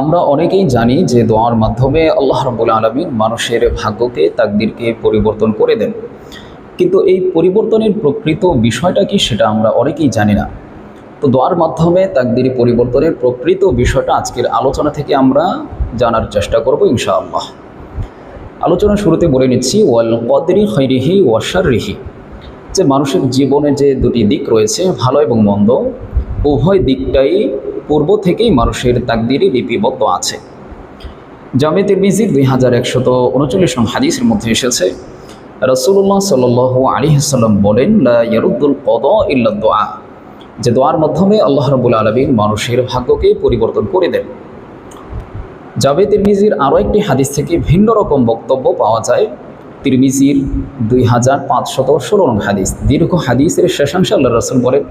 আমরা অনেকেই জানি যে দোয়ার মাধ্যমে আল্লাহ রব্বুল আলমিন মানুষের ভাগ্যকে, তাকদিরকে পরিবর্তন করে দেন। কিন্তু এই পরিবর্তনের প্রকৃত বিষয়টা কি সেটা আমরা অনেকেই জানি না। তো দোয়ার মাধ্যমে তাকদির পরিবর্তনের প্রকৃত বিষয়টা আজকের আলোচনা থেকে আমরা জানার চেষ্টা করব ইনশাআল্লাহ। আলোচনা শুরুতে বলে নিচ্ছি, ওয়াল কদরি হৈরিহি ওয়াশার রিহি যে মানুষের জীবনে যে দুটি দিক রয়েছে, ভালো এবং মন্দ উভয় দিকটাই পূর্ব থেকেই মানুষের তাকদিরই লিপিবদ্ধ আছে। জামে তিরমিজির দুই হাজার একশত উনচল্লিশ নং হাদিসের মধ্যে এসেছে রসুল্লাহ সাল আলী সাল্লাম বলেন ইয়ারুদ্দুল কদ ইল্লা দোয়া যে দোয়ার মাধ্যমে আল্লাহ রবুল আলমীর মানুষের ভাগ্যকে পরিবর্তন করে দেন। জাবে তিরমিজির আরও একটি হাদিস থেকে ভিন্ন রকম বক্তব্য পাওয়া যায় তিরমিজির দুই হাজার পাঁচশত ষোলো নং হাদিস। দীর্ঘ হাদিসের শেষাংশ আল্লাহ রসুল বলেন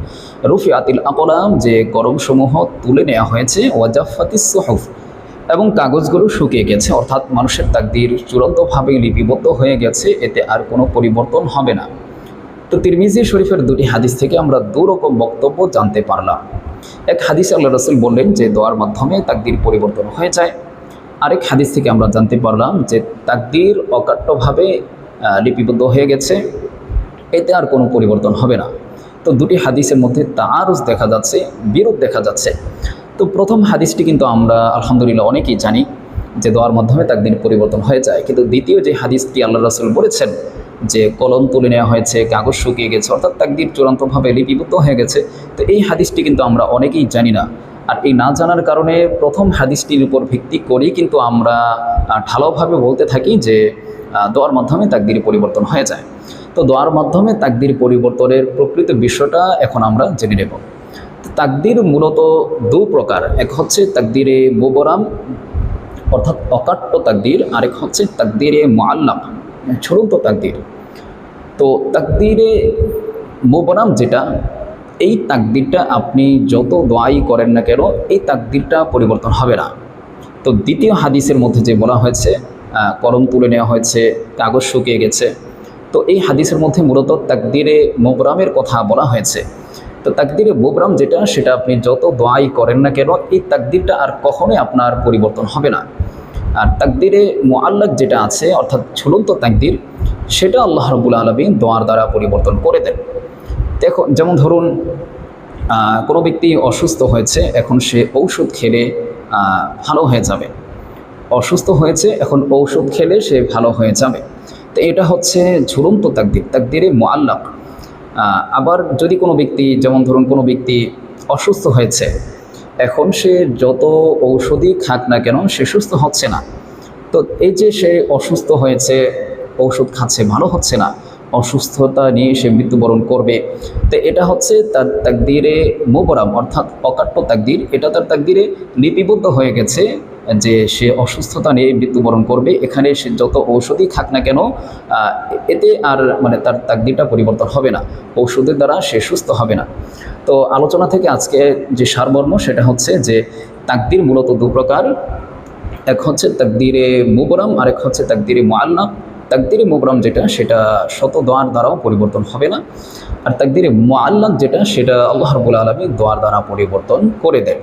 রুফি আতিল আকলাম, যে গরমসমূহ তুলে নেওয়া হয়েছে ওয়াজাফাতিস সোহফ, এবং কাগজগুলো শুকিয়ে গেছে, অর্থাৎ মানুষের তাকদির চূড়ান্তভাবে লিপিবদ্ধ হয়ে গেছে, এতে আর কোনো পরিবর্তন হবে না। তো তিরমিজি শরীফের দুটি হাদিস থেকে আমরা দুরকম বক্তব্য জানতে পারলাম। এক হাদিস আল্লাহ রসুল বললেন যে, দোয়ার মাধ্যমে তাকদির পরিবর্তন হয়ে যায়। আরেক হাদিস থেকে আমরা জানতে পারলাম যে তাকদির অকাট্যভাবে লিপিবদ্ধ হয়ে গেছে। এতে আর কোনো পরিবর্তন হবে না। তো দুটি হাদিসের মধ্যে তারস দেখা যাচ্ছে বিরোধ দেখা যাচ্ছে। তো প্রথম হাদিসটি কিন্তু আমরা আলহামদুলিল্লাহ অনেকেই জানি যে দোয়ার মাধ্যমে তাকদির পরিবর্তন হয়ে যায়। কিন্তু দ্বিতীয় যে হাদিসটি আল্লাহ রসুল বলেছেন যে কলম তুলে নেওয়া হয়েছে, কাগজ শুকিয়ে গেছে, অর্থাৎ তাকদির চূড়ান্তভাবে লিপিবদ্ধ হয়ে গেছে, তো এই হাদিসটি কিন্তু আমরা অনেকেই জানি না। আর এই না জানার কারণে প্রথম হাদিসটির উপর ভিত্তি করেই কিন্তু আমরা ঢালাওভাবে বলতে থাকি যে দোয়ার মাধ্যমে তাকদির পরিবর্তন হয়ে যায়। তো দোয়ার মাধ্যমে তাকদির পরিবর্তনের প্রকৃত বিষয়টা এখন আমরা জেনে নেব। তাকদির মূলত দু প্রকার, এক হচ্ছে তাকদিরে মোবরাম অর্থাৎ অকাট্য তাকদির, আরেক হচ্ছে তাকদিরে মোয়াল্লাম ছড়ন্ত তাকদির। তো তাকদিরে মোবরাম যেটা এই তাকদিরটা আপনি যত দোয়াই করেন না কেন, এই তাকদিরটা পরিবর্তন হবে না। তো দ্বিতীয় হাদিসের মধ্যে যে বলা হয়েছে করম তুলে নেওয়া হয়েছে, কাগজ শুকিয়ে গেছে, তো এই হাদিসের মধ্যে মূলত তাকদিরে মোবরামের কথা বলা হয়েছে। তো তাকদিরে মোবরাম যেটা, সেটা আপনি যত দোয়াই করেন না কেন, এই তাকদিরটা আর কখনোই আপনার পরিবর্তন হবে না। আর তাকদিরে মোয়াল্লাক যেটা আছে, অর্থাৎ ঝুলন্ত তাকদির, সেটা আল্লাহ রবুল আলমী দোয়ার দ্বারা পরিবর্তন করে দেন। দেখো, যেমন ধরুন কোনো ব্যক্তি অসুস্থ হয়েছে, এখন সে ঔষধ খেলে ভালো হয়ে যাবে। অসুস্থ হয়েছে, এখন ঔষধ খেলে সে ভালো হয়ে যাবে। তো এটা হচ্ছে ঝুলন্ত তাকদির, তাকদিরে মোয়াল্লাক আবার যদি কোনো ব্যক্তি, যেমন ধরুন, কোনো ব্যক্তি অসুস্থ হয়েছে, এখন সে যত ঔষধই খাক না কেন, সে সুস্থ হচ্ছে না। তো এই যে সে অসুস্থ হয়েছে, ঔষধ খাচ্ছে, ভালো হচ্ছে না অসুস্থতা নিয়ে সে মৃত্যুবরণ করবে। তো এটা হচ্ছে তার তাকদিরে মোবরাম অর্থাৎ অকাট্য তাকদির। এটা তার তাকদিরে লিপিবদ্ধ হয়ে গেছে যে সে অসুস্থতা নিয়ে মৃত্যুবরণ করবে। এখানে সে যত ঔষধই খাক না কেন এতে আর মানে তার তাকদিরটা পরিবর্তন হবে না। ঔষধের দ্বারা সে সুস্থ হবে না। তো আলোচনা থেকে আজকে যে সারমর্ম, সেটা হচ্ছে যে তাকদির মূলত দু প্রকার এক হচ্ছে তাকদিরে মুবরাম আরেক হচ্ছে তাকদিরে মোয়াল্লা তাকদিরে মুবরাম যেটা, সেটা শত দোয়ার দ্বারাও পরিবর্তন হবে না। আর তাকদিরে মোয়াল্লাদ যেটা, সেটা আল্লাহ রবুল আলমী দোয়ার দ্বারা পরিবর্তন করে দেন।